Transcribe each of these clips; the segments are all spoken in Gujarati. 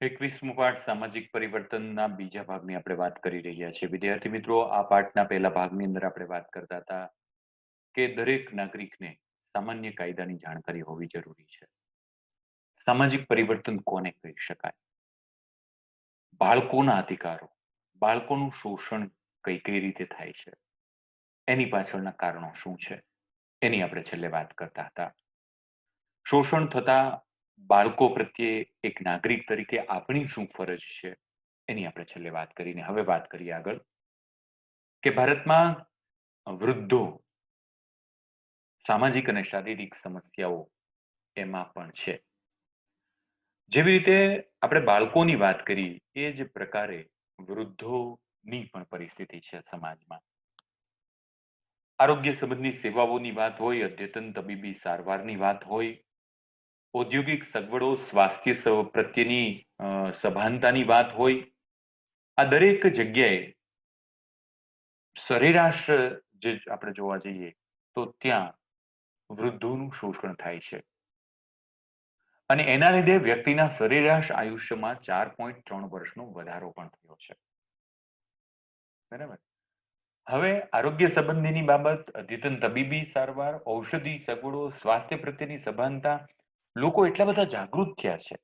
એકવીસમો પાઠ, સામાજિક પરિવર્તનના બીજા ભાગની આપણે વાત કરી રહ્યા છીએ. વિદ્યાર્થી મિત્રો, આ પાઠના પહેલા ભાગની અંદર આપણે વાત કરતા હતા કે દરેક નાગરિકને સામાન્ય કાયદાની જાણકારી હોવી જરૂરી છે. સામાજિક પરિવર્તન કોને કહી શકાય? બાળકોના અધિકારો, બાળકોનું શોષણ કઈ કઈ રીતે થાય છે? એની પાછળના કારણો શું છે? એની આપણે છેલ્લે વાત કરતા હતા. શોષણ થતા બાળકો પ્રત્યે એક નાગરિક તરીકે આપણી શું ફરજ છે? એની આપણે છેલ્લે વાત કરીને હવે વાત કરીએ આગળ કે ભારતમાં વૃદ્ધો સામાજિક અને શારીરિક સમસ્યાઓ એમાં પણ છે. જેવી રીતે આપણે બાળકોની વાત કરી, એ જ પ્રકારે વૃદ્ધોની પણ પરિસ્થિતિ છે સમાજમાં. આરોગ્ય સંબંધી સેવાઓની વાત હોય, અદ્યતન તબીબી સારવારની વાત હોય ઔદ્યોગિક સગવડો સ્વાસ્થ્ય પ્રત્યેની સભાનતાની વાત હોય, આ દરેક જગ્યાએ સરેરાશ જે આપણે જોવા જઈએ તો ત્યાં વૃદ્ધોનું શોષણ થાય છે. અને એના લીધે વ્યક્તિના સરેરાશ આયુષ્યમાં ચાર પોઈન્ટ ત્રણ વર્ષનો વધારો પણ થયો છે. બરાબર? હવે આરોગ્ય સંબંધીની બાબત, અદ્યતન તબીબી સારવાર, ઔષધિ સગવડો, સ્વાસ્થ્ય પ્રત્યેની સભાનતા લોકો એટલા બધા જાગૃત થયા છે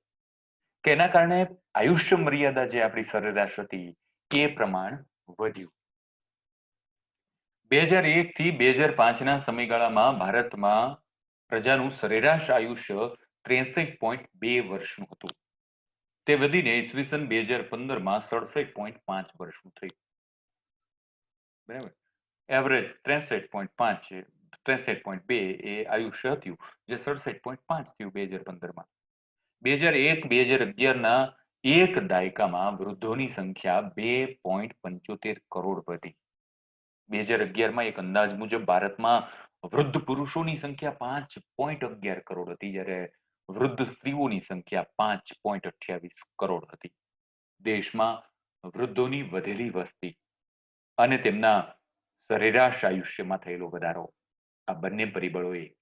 કે એના કારણે આયુષ્ય મર્યાદા જે આપણી સરેરાશ હતી એ પ્રમાણ વધ્યું. બે હજાર એક થી બે હજાર પાંચના સમયગાળામાં ભારતમાં પ્રજાનું સરેરાશ આયુષ્ય ત્રેસઠ પોઈન્ટ બે વર્ષનું હતું. તે વધીને ઈસવીસન બે હજાર પંદરમાં સડસઠ પોઈન્ટ પાંચ વર્ષનું થયું. બરાબર? એવરેજ ત્રેસઠ પોઈન્ટ પાંચ ત્રેસઠ પોઈન્ટ બે એ આયુષ્ય હતું, જે સડસઠ પોઈન્ટ પાંચ થયું બે હજાર પંદરમાં. બે હજાર એક, બે હજાર અગિયારના એક દાયકામાં વૃદ્ધોની સંખ્યા બે પોઈન્ટ પંચોતેર કરોડ વધી. બે હજાર અગિયારમાં એક અંદાજ મુજબ ભારતમાં વૃદ્ધ પુરુષોની સંખ્યા પાંચ પોઈન્ટ અગિયાર કરોડ હતી, જ્યારે વૃદ્ધ સ્ત્રીઓની સંખ્યા પાંચ પોઈન્ટ અઠ્યાવીસ કરોડ હતી. દેશમાં વૃદ્ધોની વધેલી વસ્તી અને તેમના સરેરાશ આયુષ્યમાં થયેલો વધારો. આ બંને પરિબળોએ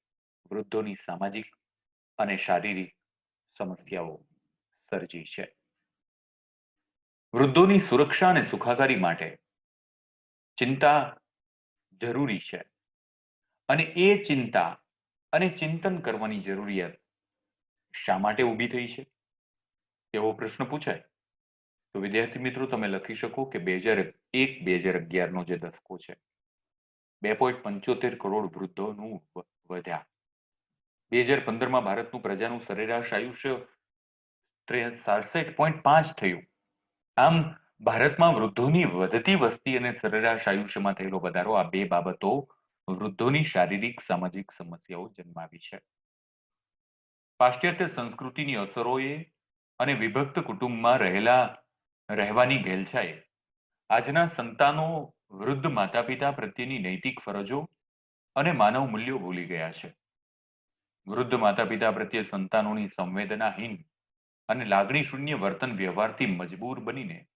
વૃદ્ધોની સામાજિક અને શારીરિક સમસ્યાઓ સર્જી છે. વૃદ્ધોની સુરક્ષા અને સુખાકારી માટે ચિંતા જરૂરી છે અને એ ચિંતા અને ચિંતન કરવાની જરૂરિયાત શા માટે ઊભી થઈ છે? એવો પ્રશ્ન પૂછાય. તો વિદ્યાર્થી મિત્રો, તમે લખી શકો કે બે હજાર એક, બે હજાર અગિયારનો જે દસકો છે બે પોઈન્ટ પંચોતેર કરોડ વૃદ્ધોનું વધ્યા. બે હજાર પંદરમાં ભારતનું પ્રજાનું સરેરાશ આયુષ્ય સાડસઠ પોઈન્ટ પાંચ થયું. આમ, ભારતમાં વૃદ્ધોની વધતી વસ્તી અને સરેરાશ આયુષ્યમાં થયેલો વધારો આ બે બાબતો વૃદ્ધોની શારીરિક, સામાજિક સમસ્યાઓ જન્માવી છે. પાશ્ચાત્ય સંસ્કૃતિની અસરોએ અને વિભક્ત કુટુંબમાં રહેલા, રહેવાની ઘેલછાએ આજના સંતાનો વૃદ્ધ માતા પિતા પ્રત્યેની નૈતિક ફરજો અને માનવ મૂલ્યો ભૂલી ગયા છે. વૃદ્ધ માતા પિતા પ્રત્યે સંતાનોની સંવેદનાહીન અને લાગણી શૂન્ય વર્તન વ્યવહારથી મજબૂર બનીને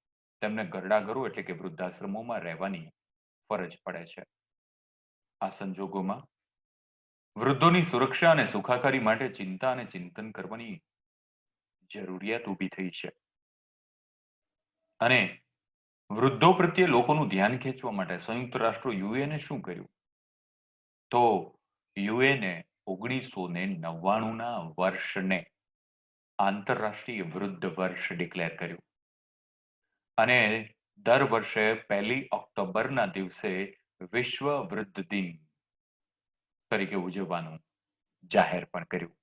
તેમને ગરડાઘરો એટલે કે વૃદ્ધાશ્રમોમાં રહેવાની ફરજ પડે છે. આ સંજોગોમાં વૃદ્ધોની સુરક્ષા અને સુખાકારી માટે ચિંતા અને ચિંતન કરવાની જરૂરિયાત ઊભી થઈ છે. અને વૃદ્ધો પ્રત્યે લોકોનું ધ્યાન ખેંચવા માટે સંયુક્ત રાષ્ટ્રો યુએને શું કર્યું? તો યુએને ઓગણીસો ને નવ્વાણું ના વર્ષને આંતરરાષ્ટ્રીય વૃદ્ધ વર્ષ ડિક્લેર કર્યું. અને દર વર્ષે પહેલી ઓક્ટોબરના દિવસે વિશ્વ વૃદ્ધ દિન તરીકે ઉજવવાનું જાહેર પણ કર્યું.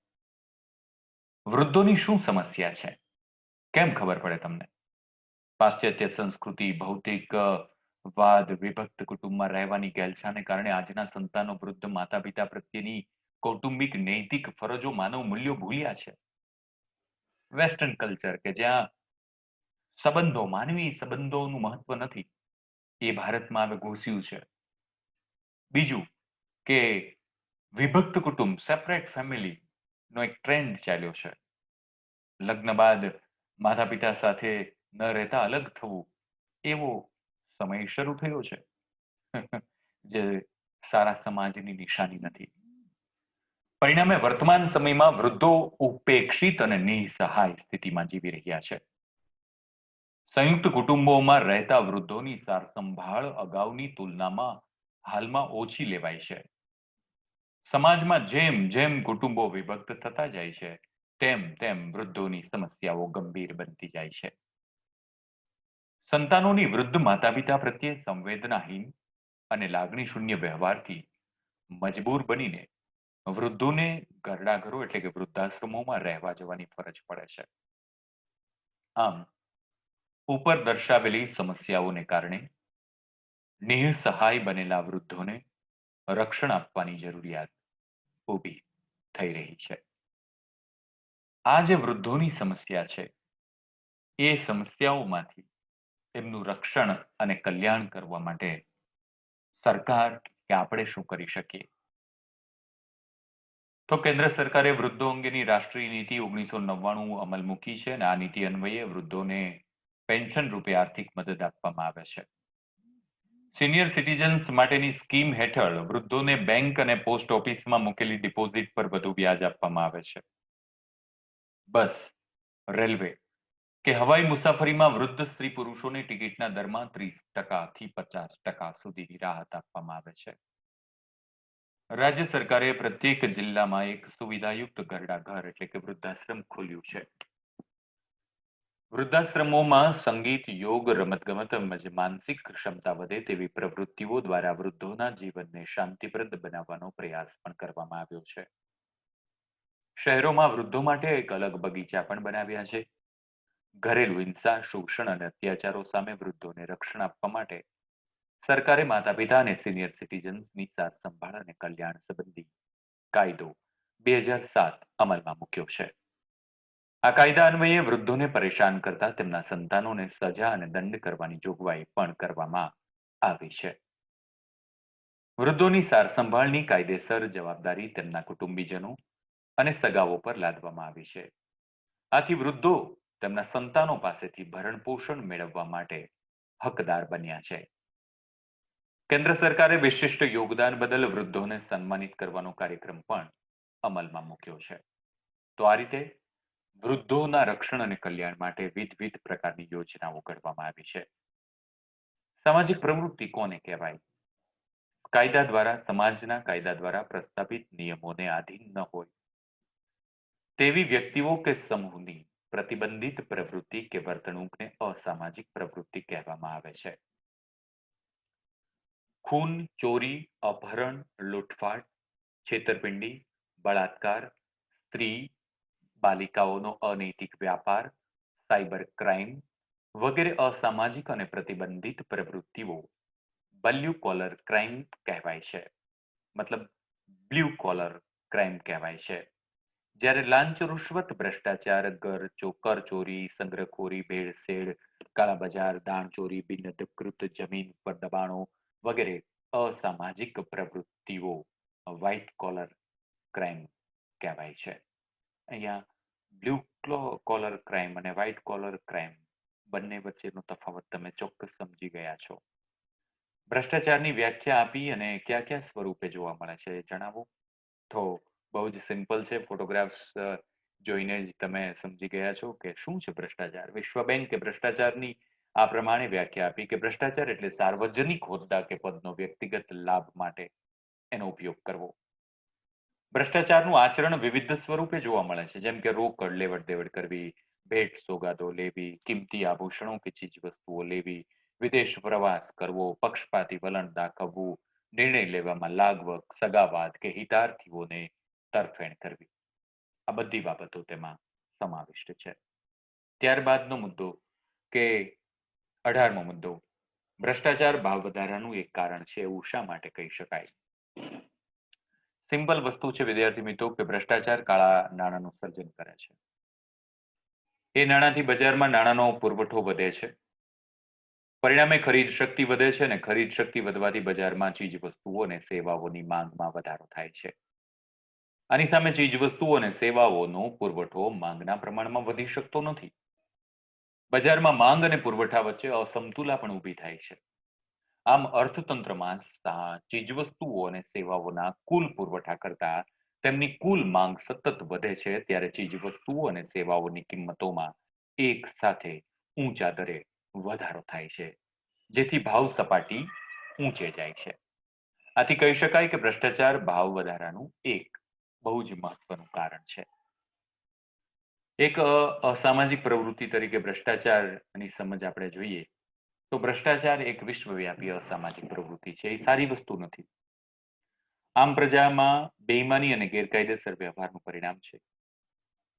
વૃદ્ધોની શું સમસ્યા છે? કેમ ખબર પડે તમને? પાશ્ચાત્ય સંસ્કૃતિ, ભૌતિક વાદ, વિભક્ત કુટુંબમાં રહેવાની ગેલછાને કારણે આજના સંતાનો વૃદ્ધ માતા પિતા પ્રત્યેની કૌટુંબિક, નૈતિક ફરજો માનવ મૂલ્યો ભૂલ્યા છે. વેસ્ટર્ન કલ્ચર કે જ્યાં સંબંધો, માનવી સંબંધોનું મહત્વ નથી, એ ભારતમાં હવે ઘૂસ્યું છે. બીજું કે વિભક્ત કુટુંબ સેપરેટ ફેમિલી નો એક ટ્રેન્ડ ચાલ્યો છે. લગ્ન બાદ માતા પિતા સાથે ન રહેતા અલગ થવું, એવો સમય શરૂ થયો છે. જે સારા સમાજની નિશાની નથી. પરિણામે વર્તમાન સમયમાં વૃદ્ધો ઉપેક્ષિત અને નિસહાય સ્થિતિમાં જીવી રહ્યા છે. સંયુક્ત કુટુંબોમાં રહેતા વૃદ્ધોની સાર સંભાળ અગાઉની તુલનામાં હાલમાં ઓછી લેવાય છે. સમાજમાં જેમ જેમ કુટુંબો વિભક્ત થતા જાય છે, તેમ તેમ વૃદ્ધોની સમસ્યાઓ ગંભીર બનતી જાય છે. સંતાનોની વૃદ્ધ માતા પિતા પ્રત્યે સંવેદનાહીન અને લાગણી શૂન્ય વ્યવહારથી મજબૂર બનીને વૃદ્ધોને ઘરડાઘરો એટલે કે વૃદ્ધાશ્રમોમાં રહેવા જવાની ફરજ પડે છે. આમ, ઉપર દર્શાવેલી સમસ્યાઓને કારણે નિઃસહાય બનેલા વૃદ્ધોને રક્ષણ આપવાની જરૂરિયાત ઊભી થઈ રહી છે. આ જે વૃદ્ધોની સમસ્યા છે, એ સમસ્યાઓમાંથી એમનું રક્ષણ અને કલ્યાણ કરવા માટે સરકાર કે આપણે શું કરી શકીએ? તો કેન્દ્ર સરકારે વૃદ્ધો અંગેની રાષ્ટ્રીય નીતિ ઓગણીસો નવ્વાણું અમલ મૂકી છે અને આ નીતિ અન્વયે વૃદ્ધોને પેન્શન રૂપે આર્થિક મદદ આપવામાં આવે છે. સિનિયર સિટીઝન્સ માટેની સ્કીમ હેઠળ વૃદ્ધોને બેંક અને પોસ્ટ ઓફિસમાં મૂકેલી ડિપોઝિટ પર વધુ વ્યાજ આપવામાં આવે છે. Bus, railway. કે હવાઈ મુસાફરીમાં વૃદ્ધ સ્ત્રી પુરુષોને ટિકિટના દરમાં ત્રીસ ટકાથી પચાસ ટકા સુધીની રાહત આપવામાં આવે છે. રાજ્ય સરકારે પ્રત્યેક જિલ્લામાં એક સુવિધાયુક્ત ઘરડા ઘર એટલે કે વૃદ્ધાશ્રમ ખોલ્યું છે. વૃદ્ધાશ્રમોમાં સંગીત, યોગ, રમતગમત તેમજ માનસિક ક્ષમતા વધે તેવી પ્રવૃત્તિઓ દ્વારા વૃદ્ધોના જીવનને શાંતિપ્રદ બનાવવાનો પ્રયાસ પણ કરવામાં આવ્યો છે. શહેરોમાં વૃદ્ધો માટે એક અલગ બગીચા પણ બનાવ્યા છે. ઘરેલુ હિંસા, શોષણ અને અત્યાચારો સામે વૃદ્ધોને રક્ષણ આપવા માટે સરકારે માતા પિતા અને સિનિયર સિટીઝન્સની સાર સંભાળ અને કલ્યાણ સંબંધી કાયદો બે હજાર સાત અમલમાં મૂક્યો છે. આ કાયદા અન્વયે વૃદ્ધોને પરેશાન કરતા તેમના સંતાનોને સજા અને દંડ કરવાની જોગવાઈ પણ કરવામાં આવી છે. વૃદ્ધોની સાર સંભાળની કાયદેસર જવાબદારી તેમના કુટુંબીજનો અને સગાઓ પર લાદવામાં આવી છે. આથી વૃદ્ધો તેમના સંતાનો પાસેથી ભરણ પોષણ મેળવવા માટે હકદાર બન્યા છે. કેન્દ્ર સરકારે વિશિષ્ટ યોગદાન બદલ વૃદ્ધોને સન્માનિત કરવાનો કાર્યક્રમ પણ અમલમાં મૂક્યો છે. તો આ રીતે વૃદ્ધોના રક્ષણ અને કલ્યાણ માટે વિધવિધ પ્રકારની યોજનાઓ ઘડવામાં આવી છે. સામાજિક પ્રવૃત્તિ કોને કહેવાય? કાયદા દ્વારા, સમાજના કાયદા દ્વારા પ્રસ્થાપિત નિયમોને આધીન ન હોય તેવી વ્યક્તિઓ કે સમૂહની પ્રતિબંધિત પ્રવૃત્તિ કે વર્તણૂકને અસામાજિક પ્રવૃત્તિ કહેવામાં આવે છે. ખૂન, ચોરી, અપહરણ, લૂંટફાટ, છેતરપિંડી, બળાત્કાર, સ્ત્રી, બાલિકાઓનો અનૈતિક વ્યાપાર, સાયબર ક્રાઇમ વગેરે અસામાજિક અને પ્રતિબંધિત પ્રવૃત્તિઓ બલ્યુ કોલર ક્રાઇમ કહેવાય છે. મતલબ બ્લુ કોલર ક્રાઇમ કહેવાય છે. જ્યારે લાંચ, રૂશ્વત, ભ્રષ્ટાચાર કર ચોકર ચોરી, સંગ્રહખોરી, ભેળસેળ કાળા બજાર દાણ ચોરી, બિનઅધિકૃત જમીન પર દબાણો વગેરે અસામાજિક પ્રવૃત્તિઓ વ્હાઇટ કોલર ક્રાઇમ કહેવાય છે. અહીંયા બ્લુ કોલર ક્રાઇમ અને વ્હાઇટ કોલર ક્રાઇમ બંને વચ્ચેનો તફાવત તમે ચોક્કસ સમજી ગયા છો. ભ્રષ્ટાચારની વ્યાખ્યા આપી અને કયા કયા સ્વરૂપે જોવા મળે છે જણાવો. તો બહુ જ સિમ્પલ છે. ફોટોગ્રાફ્સ જોઈને જ તમે સમજી ગયા છો કે શું છે ભ્રષ્ટાચાર? વિશ્વ બેંકે ભ્રષ્ટાચારની આ પ્રમાણે વ્યાખ્યા આપી કે ભ્રષ્ટાચાર એટલે સાર્વજનિક હોદ્દા કે પદનો વ્યક્તિગત લાભ માટે એનો ઉપયોગ કરવો. ભ્રષ્ટાચારનું આચરણ વિવિધ સ્વરૂપે જોવા મળે છે. જેમ કે રોકડ લેવડ દેવડ કરવી, ભેટ, સોગાદો લેવી, કિંમતી આભૂષણો કે ચીજ વસ્તુઓ લેવી, વિદેશ પ્રવાસ કરવો, પક્ષપાતી વલણ દાખવવું, નિર્ણય લેવામાં લાગવક સગાવાદ કે હિતાર્થીઓને તરફેણ કરવી. આ બધી બાબતો તેમાં સમાવિષ્ટ છે. ત્યારબાદનો મુદ્દો કે અઢારમો મુદ્દો. ભ્રષ્ટાચાર ભાવ વધારાનું એક કારણ છે એવું શા માટે કહી શકાય? સિમ્પલ વસ્તુ છે વિદ્યાર્થી મિત્રો કે ભ્રષ્ટાચાર કાળા નાણાંનું સર્જન કરે છે. એ નાણાંથી બજારમાં નાણાંનો પુરવઠો વધે છે. પરિણામે ખરીદ શક્તિ વધે છે અને ખરીદ શક્તિ વધવાથી બજારમાં ચીજ વસ્તુઓ અને સેવાઓની માંગમાં વધારો થાય છે. આની સામે ચીજવસ્તુઓ અને સેવાઓનો પુરવઠો માંગના પ્રમાણમાં વધી શકતો નથી. બજારમાં માંગ અને પુરવઠા વચ્ચે અસમતુલા પણ ઊભી થાય છે. આમ અર્થતંત્રમાં ચીજવસ્તુઓ અને સેવાઓના કુલ પુરવઠા કરતા તેમની કુલ માંગ સતત વધે છે, ત્યારે ચીજવસ્તુઓ અને સેવાઓની કિંમતોમાં એક સાથે ઊંચા દરે વધારો થાય છે, જેથી ભાવ સપાટી ઊંચે જાય છે. આથી કહી શકાય કે ભ્રષ્ટાચાર ભાવ વધારાનું એક બહુ જ મહત્વનું કારણ છે. એક અસામાજિક પ્રવૃત્તિ તરીકે ભ્રષ્ટાચારની સમજ આપણે જોઈએ, તો ભ્રષ્ટાચાર એક વિશ્વવ્યાપી અસામાજિક પ્રવૃત્તિ છે, એ સારી વસ્તુ નથી. આમ પ્રજામાં બેઈમાની અને ગેરકાયદેસર વ્યવહારનું પરિણામ છે.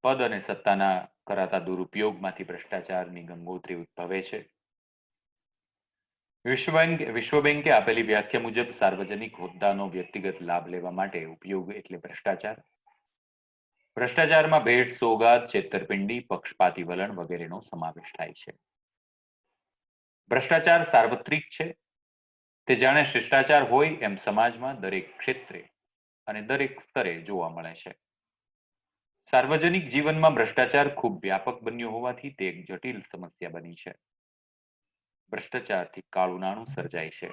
પદ અને સત્તાના કરાતા દુરુપયોગમાંથી ભ્રષ્ટાચારની ગંગોત્રી ઉદ્ભવે છે. વિશ્વ વિશ્વ બેંકે આપેલી વ્યાખ્યા મુજબ સાર્વજનિક હોદ્દાનો વ્યક્તિગત લાભ લેવા માટે ઉપયોગ એટલે ભ્રષ્ટાચાર. ભ્રષ્ટાચારમાં ભેટ, સોગાદ, છેતરપિંડી પક્ષપાતી વલણ વગેરેનો સમાવેશ થાય છે. ભ્રષ્ટાચાર સાર્વત્રિક છે. તે જાણે શિષ્ટાચાર હોય એમ સમાજમાં દરેક ક્ષેત્રે અને દરેક સ્તરે જોવા મળે છે. સાર્વજનિક જીવનમાં ભ્રષ્ટાચાર ખૂબ વ્યાપક બન્યો હોવાથી તે એક જટિલ સમસ્યા બની છે. ભ્રષ્ટાચારથી કાળું નાણું સર્જાય છે.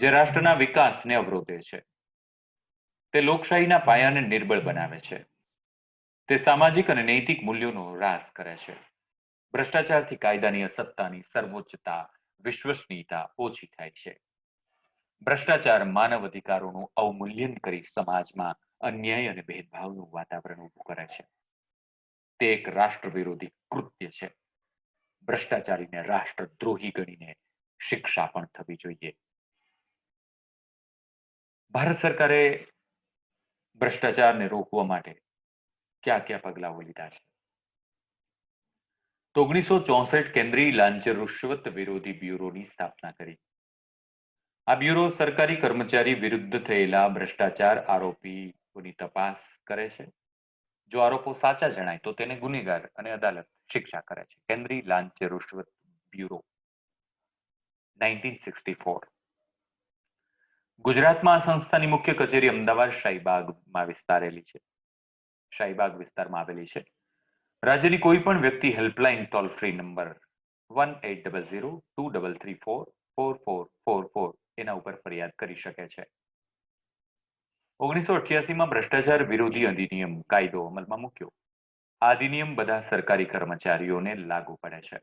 જે રાષ્ટ્રના વિકાસને અવરોધે છે. તે લોકશાહીના પાયાને નિર્બળ બનાવે છે. તે સામાજિક અને નૈતિક મૂલ્યોનો હ્રાસ કરે છે. ભ્રષ્ટાચારથી કાયદાની સત્તાની સર્વોચ્ચતા, વિશ્વસનીયતા ઓછી થાય છે. ભ્રષ્ટાચાર માનવ અધિકારોનું અવમૂલ્યન કરી સમાજમાં અન્યાય અને ભેદભાવનું વાતાવરણ ઊભું કરે છે. તે એક રાષ્ટ્ર વિરોધી કૃત્ય છે. ભ્રષ્ટાચારીને રાષ્ટ્રદ્રોહી ગણીને શિક્ષા પણ થવી જોઈએ. ભારત સરકારે ભ્રષ્ટાચારને રોકવા માટે ક્યાં ક્યાં પગલાઓ લીધા છે? તો ઓગણીસો ચોસઠ કેન્દ્રીય લાંચ રૂશ્વત વિરોધી બ્યુરોની સ્થાપના કરી. આ બ્યુરો સરકારી કર્મચારી વિરુદ્ધ થયેલા ભ્રષ્ટાચાર આરોપીઓની તપાસ કરે છે. જો આરોપો સાચા જણાય, તો તેને ગુનેગાર અને અદાલત શિક્ષા કરે છે. કેન્દ્રીય લાંચ રૂશ્વત બ્યુરો, નાઇન્ટીન સિક્સટી ફોર. ગુજરાતમાં આ સંસ્થાની મુખ્ય કચેરી અમદાવાદ શાહીબાગમાં વિસ્તારેલી છે. શાહીબાગ વિસ્તારમાં આવેલી છે. રાજ્યની કોઈ પણ વ્યક્તિ helpline toll free number one eight double zero two double three four four four four four એના ઉપર ફરિયાદ કરી શકે છે. ઓગણીસો અઠ્યાસીમાં ભ્રષ્ટાચાર વિરોધી અધિનિયમ કાયદો અમલમાં મૂક્યો. આ અધિનિયમ બધા સરકારી કર્મચારીઓને લાગુ પડે છે.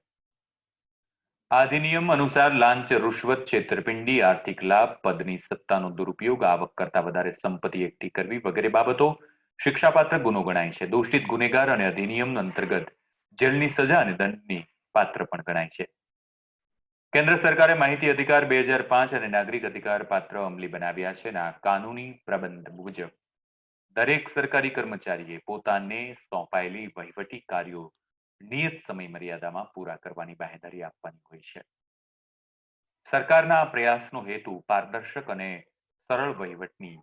આ અધિનિયમ અનુસાર લાંચ રૂશ્વત છેતરપિંડી, આર્થિક લાભ, પદની સત્તાનો દુરુપયોગ, આવક કરતા વધારે સંપત્તિ એકઠી કરવી વગેરે બાબતો શિક્ષાપાત્ર ગુનો ગણાય છે. દોષિત ગુનેગાર અને અધિનિયમ અંતર્ગત જેલની સજા અને દંડની પાત્ર પણ ગણાય છે. કેન્દ્ર સરકારે માહિતી અધિકાર બે હજાર પાંચ અને નાગરિક અધિકાર પાત્ર અમલી બનાવ્યા છે ના કાનૂની પ્રબંધ મુજબ દરેક સરકારી કર્મચારીએ પોતાને સોંપાયેલી વહીવટી કાર્યો નિયત સમય મર્યાદામાં પૂરા કરવાની બાહેધરી આપવાની હોય છે. સરકારના આ પ્રયાસનો હેતુ પારદર્શક અને સરળ વહીવટની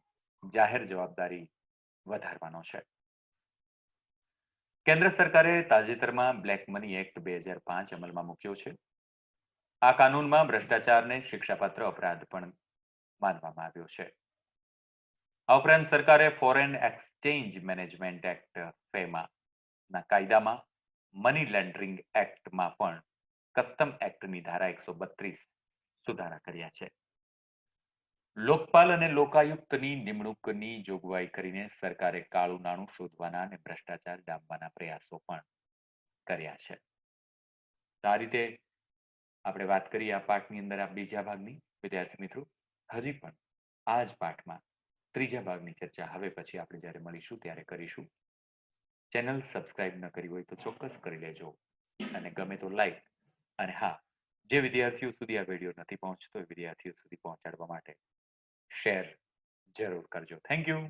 જાહેર જવાબદારી વધારવાનો છે. કેન્દ્ર સરકારે તાજેતરમાં બ્લેક મની એક્ટ બે હજાર પાંચ અમલમાં મૂક્યો છે. આ કાનૂનમાં ભ્રષ્ટાચારને શિક્ષાપાત્ર અપરાધ પણ માનવામાં આવ્યો છે. આ ઉપરાંત સરકારે foreign exchange management act FEMA ના કાયદામાં મની લેન્ડરિંગ એક્ટમાં પણ કસ્ટમ એક્ટની ધારા એકસો બત્રીસ સુધારા કર્યા છે. લોકપાલ અને લોકાયુક્તની નિમણૂકની જોગવાઈ કરીને સરકારે કાળું નાણું શોધવાના અને ભ્રષ્ટાચાર ડામવાના પ્રયાસો પણ કર્યા છે. આ રીતે આપણે વાત કરીએ આ પાઠની અંદર આ બીજા ભાગની, વિદ્યાર્થી મિત્રો. હજી પણ આ જ પાઠમાં ત્રીજા ભાગની ચર્ચા હવે પછી આપણે જ્યારે મળીશું ત્યારે કરીશું. ચેનલ સબસ્ક્રાઇબ ન કરી હોય તો ચોક્કસ કરી લેજો અને ગમે તો લાઈક અને હા, જે વિદ્યાર્થીઓ સુધી આ વીડિયો નથી પહોંચતો એ વિદ્યાર્થીઓ સુધી પહોંચાડવા માટે શેર જરૂર કરજો. Thank you.